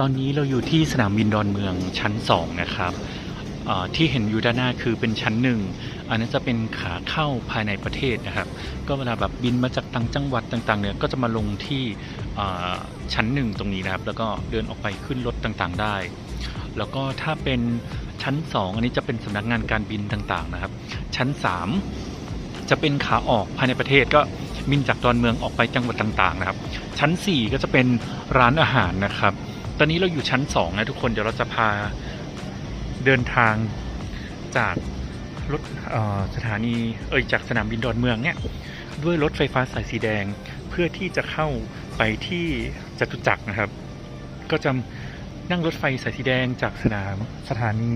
ตอนนี้เราอยู่ที่สนามบินดอนเมืองชั้น 2 นะครับที่เห็นอยู่ด้านหน้าคือเป็นชั้นหนึ่งอันนั้นจะเป็นขาเข้าภายในประเทศนะครับ ก็เวลาแบบบินมาจากต่างจังหวัดต่างๆเนี่ยก็จะมาลงที่ชั้นหนึ่งตรงนี้นะครับ แล้วก็เดินออกไปขึ้นรถต่างๆได้ แล้วก็ถ้าเป็นชั้น 2 อันนี้จะเป็นสำนักงานการบินต่างๆนะครับ ชั้น 3 จะเป็นขาออกภายในประเทศก็บินจากดอนเมืองออกไปจังหวัดต่างๆนะครับ ชั้น 4 ก็จะเป็นร้านอาหารนะครับ ตอนนี้เราอยู่ชั้น2นะทุกคนเดี๋ยวเราจะพาเดินทางจากรถสถานีเอ่ยจากสนามบินดอนเมืองเนี่ยด้วยรถไฟฟ้าสายสีแดงเพื่อที่จะเข้าไปที่จตุจักรนะครับ ก็จะนั่งรถไฟสายสีแดงจากสนามสถานี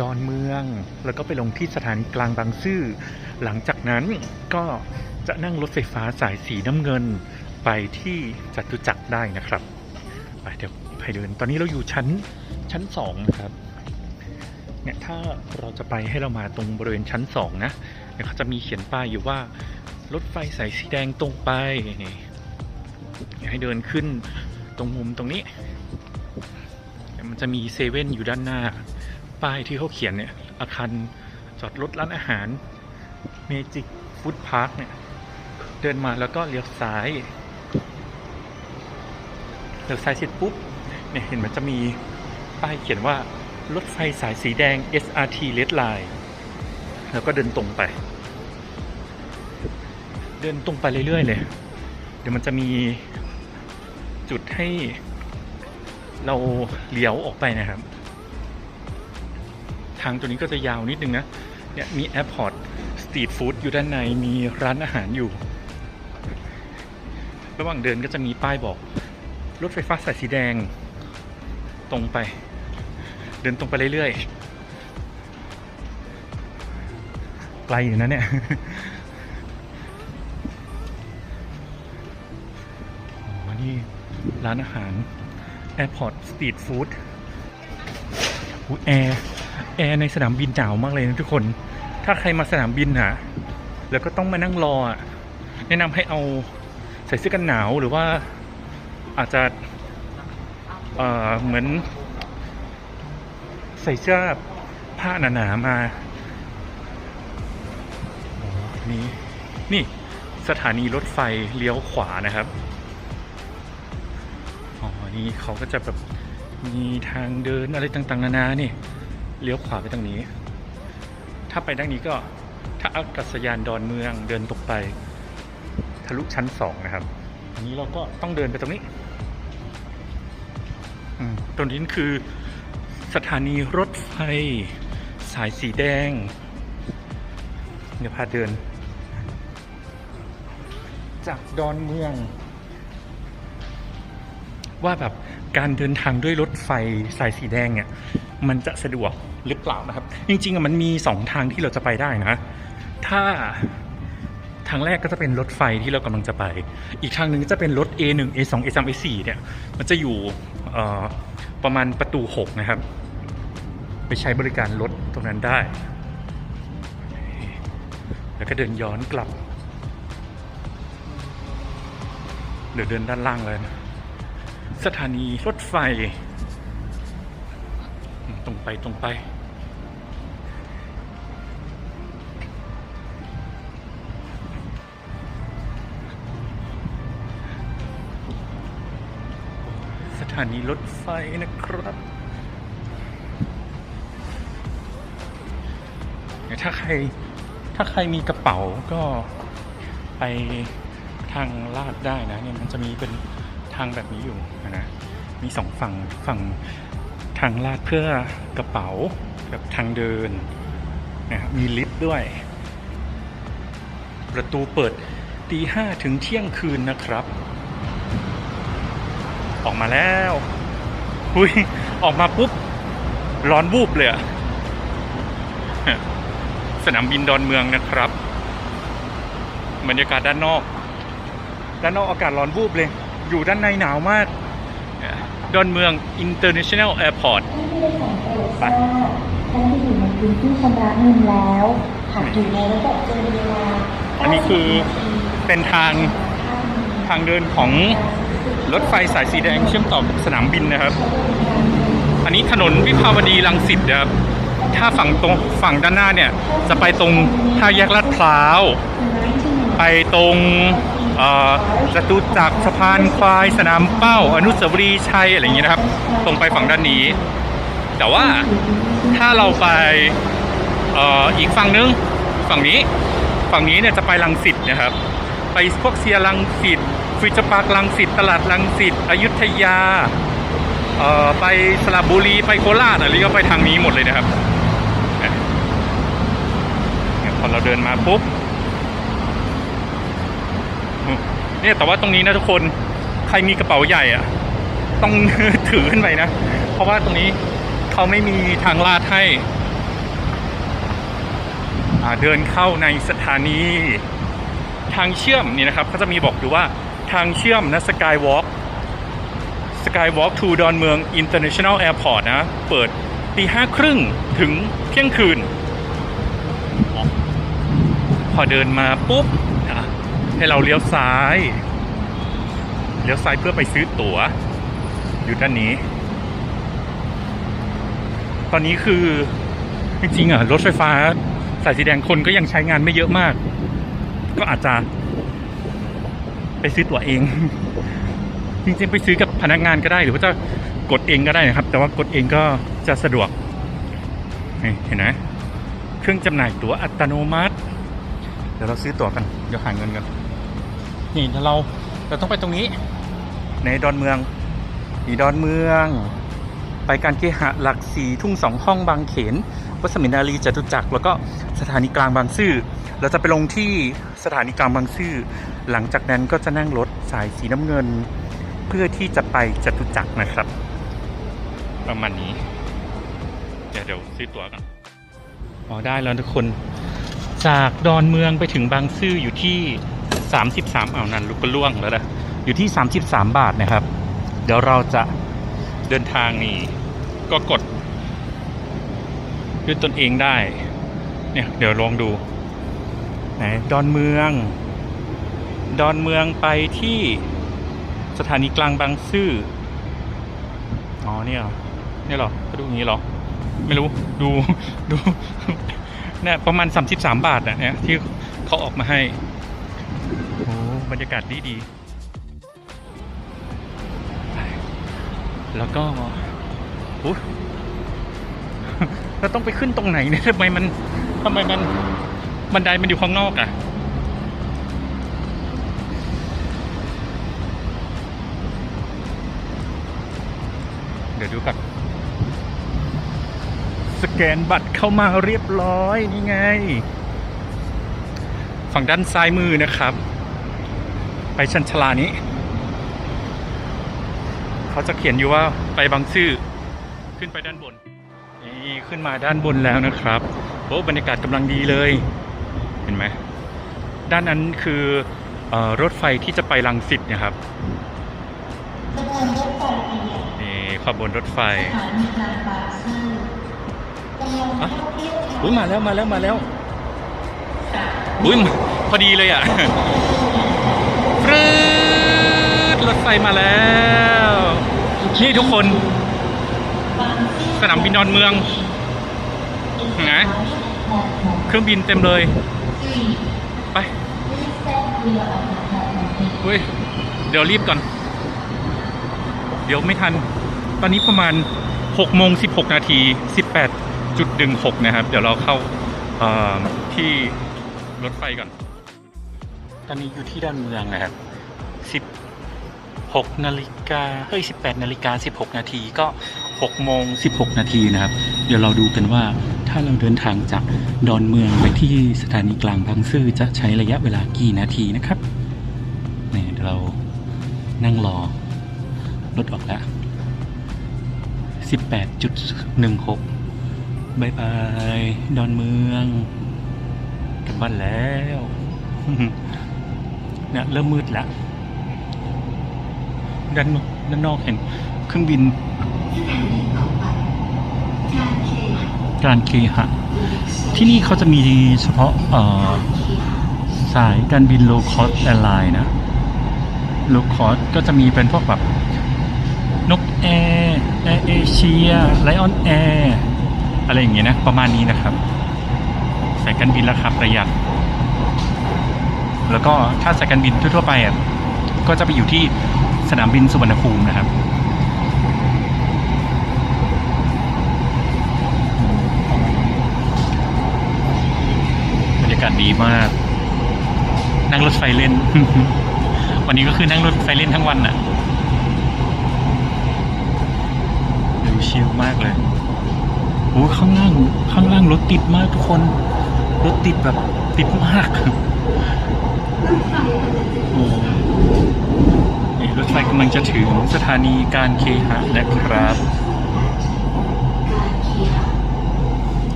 ดอนเมือง แล้วก็ไปลงที่สถานีกลางบางซื่อหลังจากนั้นก็จะนั่งรถไฟฟ้าสายสีน้ำเงินไปที่จตุจักรได้นะครับไปเดี๋ยว ไปเดิน ตอนนี้เราอยู่ชั้นชั้นสองนะครับ เนี่ยถ้าเราจะไปให้เรามาตรงบริเวณชั้นสองนะเนี่ยเขาจะมีเขียนป้ายอยู่ว่ารถไฟสายสีแดงตรงไปนี่เนี่ยให้เดินขึ้นตรงมุมตรงนี้เนี่ยมันจะมีเซเว่นอยู่ด้านหน้า ป้ายที่เขาเขียนเนี่ย อาคารจอดรถร้านอาหารเมจิกฟู้ดพาร์คเนี่ย เดินมาแล้วก็เลี้ยวซ้าย เลี้ยวซ้ายเสร็จปุ๊บ เนี่ยเห็นมันจะมีป้ายเขียนว่ารถไฟสายสีแดง SRT Red Line แล้วก็เดินตรงไป เดินตรงไปเรื่อยๆเลย เดี๋ยวมันจะมีจุดให้เราเลี้ยวออกไปนะครับ ทางตัวนี้ก็จะยาวนิดนึงนะ เนี่ยมีแอร์พอร์ตสตรีทฟู้ดอยู่ด้านในมีร้านอาหารอยู่ ระหว่างเดินก็จะมีป้ายบอก รถไฟฟ้าสายสีแดง ตรงไป เดินตรงไปเรื่อยๆไกลอยู่นะเนี่ยอ๋อนี่ร้านอาหาร Airport Street Food หูแอร์แอร์ในสนามบินหนาวมากเลยนะทุกคน ถ้าใครมาสนามบินหะแล้วก็ต้องมานั่งรออะแนะนำให้เอาใส่เสื้อกันหนาวหรือว่าอาจจะ เอ่อเหมือน ใส่เสื้อผ้าหนาๆมานี่นี่สถานีรถไฟเลี้ยวขวานะครับอ๋อนี่เขาก็จะแบบมีทางเดินอะไรต่างๆนานานี่เลี้ยวขวาไปตรงนี้ ถ้าไปด้านนี้ก็ถ้าอากาศยานดอนเมืองเดินตกไป ทะลุชั้นสองนะครับอันนี้เราก็ต้องเดินไปตรงนี้ ตรงนี้คือสถานีรถไฟสายสีแดง เดี๋ยวพาเดิน จากดอนเมือง ว่าแบบการเดินทางด้วยรถไฟสายสีแดงเนี่ย มันจะสะดวกหรือเปล่านะครับ จริงๆมันมีสองทางที่เราจะไปได้นะ ถ้าทางแรกก็จะเป็นรถไฟที่เรากำลังจะไป อีกทางหนึ่งจะเป็นรถ A1 A2 A3 A4 เนี่ย มันจะอยู่ ประมาณประตู 6 นะครับ ไปใช้บริการรถตรงนั้นได้ แล้วก็เดินย้อนกลับ เดี๋ยวเดินด้านล่างเลยนะสถานีรถไฟ ตรงไปตรงไปานีรถไฟนะครับถ้าใครถ้าใครมีกระเป๋าก็ไปทางลาดได้นะเนี่ยมันจะมีเป็นทางแบบนี้อยู่นะมีสองฝั่งฝั่งทางลาดเพื่อกระเป๋ากับทางเดินนะครับมีลิฟต์ด้วย ประตูเปิดตีห้าถึงเที่ยงคืนนะครับ ออกมาแล้วหุยออกมาปุ๊บ ร้อนวูบเลยอะสนามบินดอนเมืองนะครับ บรรยากาศด้านนอก ด้านนอกอากาศร้อนวูบเลย อยู่ด้านในหนาวมากดอนเมือง International Airport ไปท่านที่อยู่ในพื้นที่ชำระเงินแล้วหากอยู่ในระบบเกินเวลาอันนี้คือเป็นทางทางเดินของ รถไฟสายสีแดงเชื่อมต่อกับสนามบินนะครับ อันนี้ถนนวิภาวดีรังสิตนะครับ ถ้าฝั่งตรงฝั่งด้านหน้าเนี่ย จะไปตรงท่าแยกลาดพร้าว ไปตรงอ่อจตุจักรสะพานควาย สนามเป้า อนุสาวรีย์ชัยอะไรอย่างเงี้ยนะครับ ตรงไปฝั่งด้านนี้ แต่ว่าถ้าเราไปอ่ออีกฝั่งนึงฝั่งนี้ ฝั่งนี้เนี่ยจะไปลังสิตนะครับ ไปพวกเซียรังสิต ฟิวเจอร์พาร์คลังสิตตลาดลังสิตอยุธยาไปสระบุรีไปโคราชอะไรก็ไปทางนี้หมดเลยนะครับพอเราเดินมาปุ๊บเนี่ยแต่ว่าตรงนี้นะทุกคนใครมีกระเป๋าใหญ่อะต้องถือขึ้นไปนะ เพราะว่าตรงนี้เขาไม่มีทางลาดให้เดินเข้าในสถานีทางเชื่อมนี่นะครับเขาจะมีบอกอยู่ว่า ทางเชื่อมนะสกายวอล์กสกายวอล์กทูดอนเมืองอินเตอร์เนชั่นแนลแอร์พอร์ตนะ เปิดตีห้าครึ่งถึงเที่ยงคืน พอเดินมาปุ๊บอะให้เราเลี้ยวซ้าย เลี้ยวซ้ายเพื่อไปซื้อตั๋ว อยู่ด้านนี้ ตอนนี้คือจริงๆอะรถไฟฟ้าสายสีแดงคนก็ยังใช้งานไม่เยอะมาก ก็อาจจะ ไปซื้อตั๋วเอง จริงๆ ไปซื้อกับพนักงานก็ได้หรือว่าจะกดเองก็ได้นะครับ แต่ว่ากดเองก็จะสะดวกเห็นไหมเครื่องจำหน่ายตั๋วอัตโนมัติ เดี๋ยวเราซื้อตั๋วกันเดี๋ยวหาเงินกันนี่เดี๋ยวเราเราต้องไปตรงนี้ ในดอนเมืองนี่ดอนเมือง ไปการเคหะหลักสี่ทุ่งสองห้องบางเขนวัดสมินนารีจตุจักรแล้วก็สถานีกลางบางซื่อเราจะไปลงที่ สถานีกลางบางซื่อหลังจากนั้นก็จะนั่งรถสายสีน้ำเงิน เพื่อที่จะไปจตุจักรนะครับ ประมาณนี้ เดี๋ยวเดี๋ยวซื้อตั๋วกันอ๋อได้แล้วทุกคน จากดอนเมืองไปถึงบางซื่ออยู่ที่ 33อ้าวนั่นลูกก็ล่วงแล้วนะอยู่ที่ 33 บาทนะครับ เดี๋ยวเราจะเดินทางนี่ก็กดด้วยตนเองได้ เนี่ยเดี๋ยวลองดู ไหนดอนเมือง ดอนเมืองไปที่สถานีกลางบางซื่อ อ๋อเนี่ยเนี่ยหรอก็ดูอย่างนี้หรอ ไม่รู้ดูดูเนี่ยประมาณ 33 บาทนะเนี่ยที่เขาออกมาให้โอ้บรรยากาศดีดี แล้วก็อุ๊ยเราต้องไปขึ้นตรงไหนเนี่ยทำไมมันทำไมมัน บันไดมันอยู่ข้างนอกอะ่ะ เดี๋ยวดูกันสแกนบัตรเข้ามาเรียบร้อย นี่ไง ฝั่งด้านซ้ายมือนะครับ ไปชันชลานี้ เขาจะเขียนอยู่ว่าไปบางซื่อขึ้นไปด้านบน นี่ขึ้นมาด้านบนแล้วนะครับ โอ้บรรยากาศกำลังดีเลย เห็นไหมด้านนั้นคือเออรถไฟที่จะไปลังสิตนะครับนี่ขบวนรถไฟอะอุ้ยมาแล้วมาแล้วมาแล้วอุ้ยพอดีเลยอะฟรึดรถไฟมาแล้ว นี่ทุกคน สนามบินดอนเมืองเห็นไหมเครื่องบินเต็มเลยไป อุ้ย เดี๋ยวรีบก่อน เดี๋ยวไม่ทัน ตอนนี้ประมาณ6โมง16 นาที 18.16 นะครับ เดี๋ยวเราเข้าที่รถไฟก่อน ตอนนี้อยู่ที่ด้านเมืองนะครับ 16 นาฬิกา เฮ้ย 18 นาฬิกา 16 นาทีก็6โมง16 นาทีนะครับ เดี๋ยวเราดูกันว่า ถ้าเราเดินทางจากดอนเมืองไปที่สถานีกลางบางซื่อจะใช้ระยะเวลากี่นาทีนะครับเนี่ยเรานั่งรอรถออกแล้ว 18.16บายบาย ดอนเมืองกลับบ้านแล้วเนี่ยเริ่มมืดแล้วด้านนอกด้านนอกเห็นเครื่องบิน การเคหะ ที่นี่เขาจะมีเฉพาะสายการบินโลคอสแอร์ไลน์นะลูกคอสก็จะมีเป็นพวกแบบนกแอร์แอร์เอเชียไลออนแอร์อะไรอย่างเงี้ยนะ ประมาณนี้นะครับสายการบินราคาประหยัด แล้วก็ถ้าสายการบินทั่วๆไปอะก็จะไปอยู่ที่สนามบินสุวรรณภูมินะครับาศดีมาก นั่งรถไฟเล่น วันนี้ก็คือนั่งรถไฟเล่นทั้งวันน่ะดูชิลมากเลยโอ้ข้างล่างข้างล่างรถติดมากทุกคน รถติดแบบติดมากโอ้นี่รถไฟกำลังจะถึงสถานีการเคหะนะครับ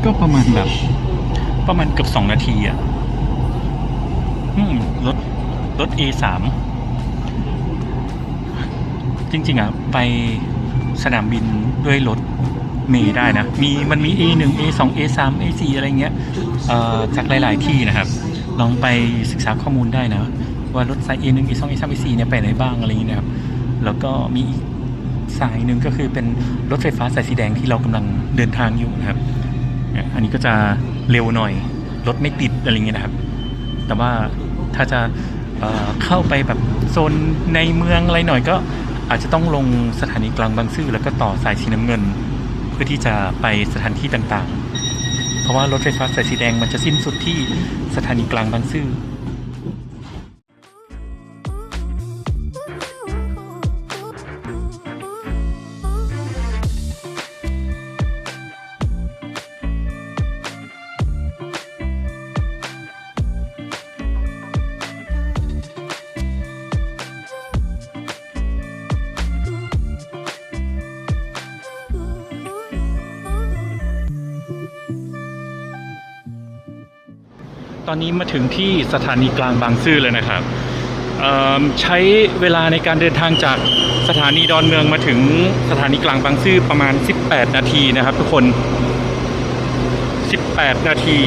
ก็ประมาณแบบ ประมาณเกือบสองนาทีอะรถรถ A3 จริง ๆ อะ ไปสนามบินด้วยรถเมย์ได้นะ มีมันมี A1 A2 A3 A4 อะไรเงี้ยเอ่อจากหลาย ๆ ที่นะครับ ลองไปศึกษาข้อมูลได้นะ ว่ารถสาย A1 A2 A3 A4 เนี่ยไปไหนบ้างอะไรอย่างเงี้ยนะครับ แล้วก็มีสายหนึ่งก็คือเป็นรถไฟฟ้าสายสีแดงที่เรากำลังเดินทางอยู่นะครับ อันนี้ก็จะเร็วหน่อย รถไม่ติดอะไรเงี้ยนะครับ แต่ว่าถ้าจะเเข้าไปแบบโซนในเมืองอะไรหน่อยก็อาจจะต้องลงสถานีกลางบางซื่อแล้วก็ต่อสายสีน้ำเงิน เพื่อที่จะไปสถานที่ต่างๆ เพราะว่ารถไฟฟ้าสายสีแดงมันจะสิ้นสุดที่สถานีกลางบางซื่อ ตอนนี้มาถึงที่สถานีกลางบางซื่อเลยนะครับใช้เวลาในการเดินทางจากสถานีดอนเมืองมาถึงสถานีกลางบางซื่อประมาณ 18 นาทีนะครับ ทุกคน 18 นาที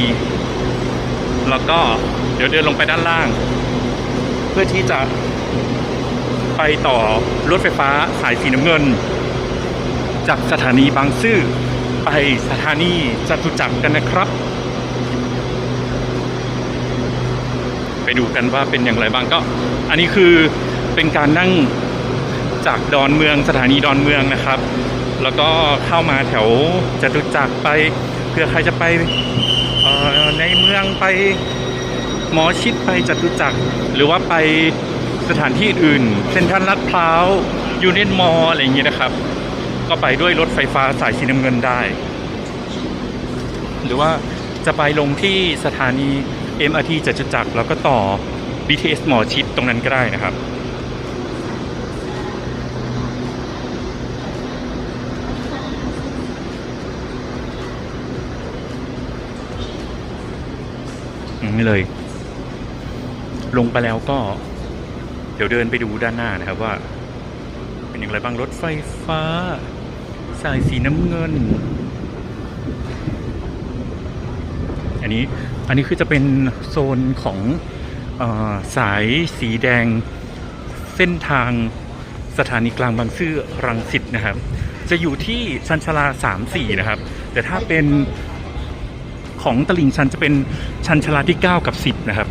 แล้วก็เดี๋ยวเดินลงไปด้านล่าง เพื่อที่จะไปต่อรถไฟฟ้าสายสีน้ำเงิน จากสถานีบางซื่อไปสถานีจตุจักรกันนะครับ ไปดูกันว่าเป็นอย่างไรบ้างก็ อันนี้คือเป็นการนั่งจากดอนเมืองสถานีดอนเมืองนะครับ แล้วก็เข้ามาแถวจตุจักรไปเพื่อใครจะไปในเมืองไปหมอชิดไปจตุจักร หรือว่าไปสถานที่อื่นเซ็นทรัลลาดพร้าวยูเนียนมอลอะไรอย่างเงี้ยนะครับ ก็ไปด้วยรถไฟฟ้าสายสีน้ำเงินได้ หรือว่าจะไปลงที่สถานี MRT จตุจักรแล้วก็ต่อ BTS หมอชิดตรงนั้นก็ได้นะครับ นี้เลย ลงไปแล้วก็ เดี๋ยวเดินไปดูด้านหน้านะครับว่า เป็นอย่างไรบ้างรถไฟฟ้า สายสีน้ำเงิน อันนี้ อันนี้คือจะเป็นโซนของออสายสีแดงเส้นทางสถานีกลางบางซื่อรังสิตนะครับ จะอยู่ที่ชันชลาสามสี่นะครับ แต่ถ้าเป็นของตลิ่งชันจะเป็นชันชลาที่เก้ากับสิบนะครับ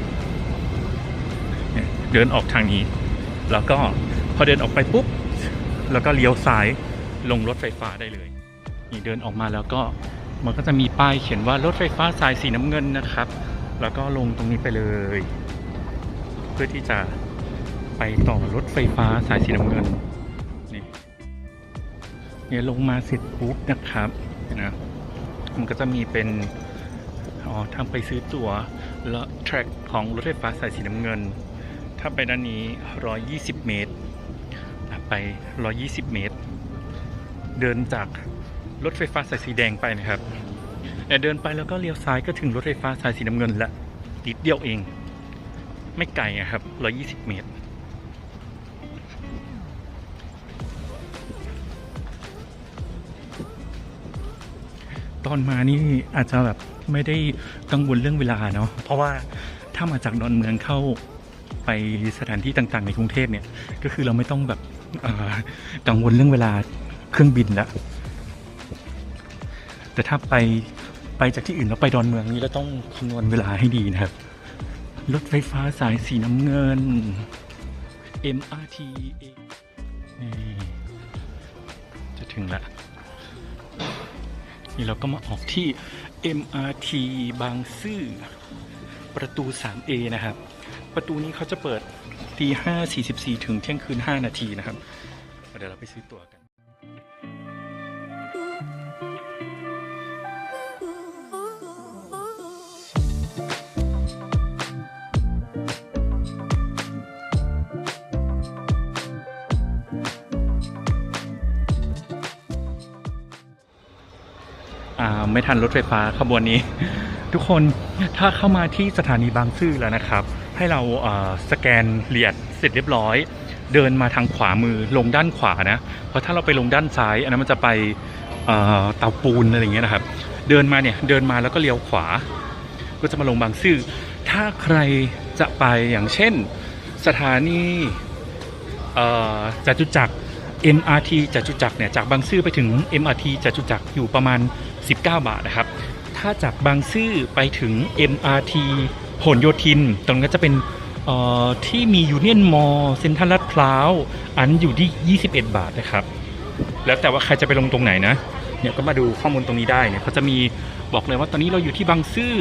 เนี่ยเดินออกทางนี้ แล้วก็พอเดินออกไปปุ๊บ แล้วก็เลี้ยวซ้ายลงรถไฟฟ้าได้เลย นี่เดินออกมาแล้วก็ มันก็จะมีป้ายเขียนว่ารถไฟฟ้าสายสีน้ำเงินนะครับ แล้วก็ลงตรงนี้ไปเลย เพื่อที่จะไปต่อรถไฟฟ้าสายสีน้ำเงินนี่เนี่ยลงมาเสร็จปุ๊บนะครับนะมันก็จะมีเป็นอ๋อทางไปซื้อตั๋วแล้วแทร็กของรถไฟฟ้าสายสีน้ำเงิน ถ้าไปด้านนี้ 120 เมตรอะไป 120 เมตร เดินจาก รถไฟฟ้าสายสีแดงไปนะครับแต่เดินไปแล้วก็เลี้ยวซ้ายก็ถึงรถไฟฟ้าสายสีน้ำเงินละนิดเดียวเอง ไม่ไกลอะครับ 120 เมตร ตอนมานี่อาจจะแบบไม่ได้กังวลเรื่องเวลาเนาะเพราะว่าถ้ามาจากดอนเมืองเข้าไปสถานที่ต่างๆ ในกรุงเทพเนี่ย ก็คือเราไม่ต้องแบบกังวลเรื่องเวลาเครื่องบินละ แต่ถ้าไปไปจากที่อื่นแล้วไปดอนเมืองนี่เราต้องคำนวณเวลาให้ดีนะครับ รถไฟฟ้าสายสีน้ำเงิน MRT นี่จะถึงละนี่เราก็มาออกที่ MRT บางซื่อประตู 3A นะครับ ประตูนี้เขาจะเปิดตี5.44 ถึงเที่ยงคืน 5 นาทีนะครับ เดี๋ยวเราไปซื้อตั๋วกัน ไม่ทันรถไฟฟ้าขบวนนี้ ทุกคนถ้าเข้ามาที่สถานีบางซื่อแล้วนะครับ ให้เราสแกนเหรียญเสร็จเรียบร้อย เดินมาทางขวามือลงด้านขวานะ เพราะถ้าเราไปลงด้านซ้าย อันนั้นมันจะไปเตาปูนอะไรอย่างเงี้ยนะครับ เดินมาเนี่ยเดินมาแล้วก็เลี้ยวขวา ก็จะมาลงบางซื่อ ถ้าใครจะไปอย่างเช่น สถานีจตุจักร MRT จตุจักรเนี่ยจากบางซื่อไปถึง MRT จตุจักรอยู่ประมาณ 19 บาทนะครับ ถ้าจากบางซื่อไปถึง MRT ผลโยธิน ตรงนั้นจะเป็นที่มียูเนียนมอลเซ็นทรัลลาดพร้าว อันอยู่ที่ 21 บาทนะครับ แล้วแต่ว่าใครจะไปลงตรงไหนนะ เนี่ยก็มาดูข้อมูลตรงนี้ได้เนี่ยเขาจะมีบอกเลยว่าตอนนี้เราอยู่ที่บางซื่อ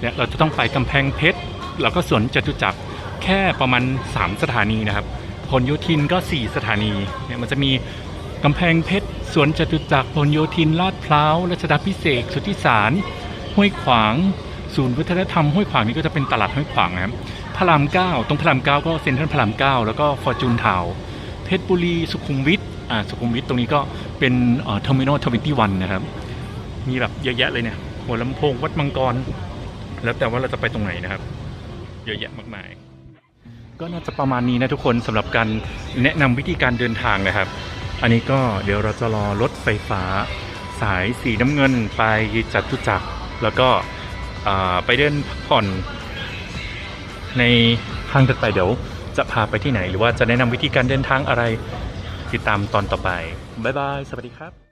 เนี่ยเราจะต้องไปกำแพงเพชร แล้วก็สวนจตุจักรแค่ประมาณ 3 สถานีนะครับ ลโยธินก็ 4 สถานีเนี่ยมันจะมีกำแพงเพชรสวนจตุจักรผลโยธินลาดพร้าวรัชดาพิเศษสุทธิสารห้วยขวาง ศูนย์วัฒนธรรมห้วยขวางนี่ก็จะเป็นตลาดห้วยขวางนะครับพระรามเก้าตรงพระรามเก้าก็เซ็นทรัลพระรามเก้าแล้วก็ฟอร์จูนทาวเพชรบุรีสุขุมวิทอ่าสุขุมวิทตรงนี้ก็เป็นเอ่อเทอร์มินอลทเวนตี้วันนะครับ มีแบบเยอะแยะเลยเนี่ยหัวลำโพงวัดมังกร แล้วแต่ว่าเราจะไปตรงไหนนะครับ เยอะแยะมากมาย ก็น่าจะประมาณนี้นะทุกคนสำหรับการแนะนำวิธีการเดินทางนะครับ อันนี้ก็เดี๋ยวเราจะรอรถไฟฟ้าสายสีน้ำเงินไปจัตุจักรแล้วก็ไปเดินพักผ่อน ในทางถัดไปเดี๋ยวจะพาไปที่ไหน หรือว่าจะแนะนำวิธีการเดินทางอะไร ติดตามตอนต่อไป บ๊ายบาย สวัสดีครับ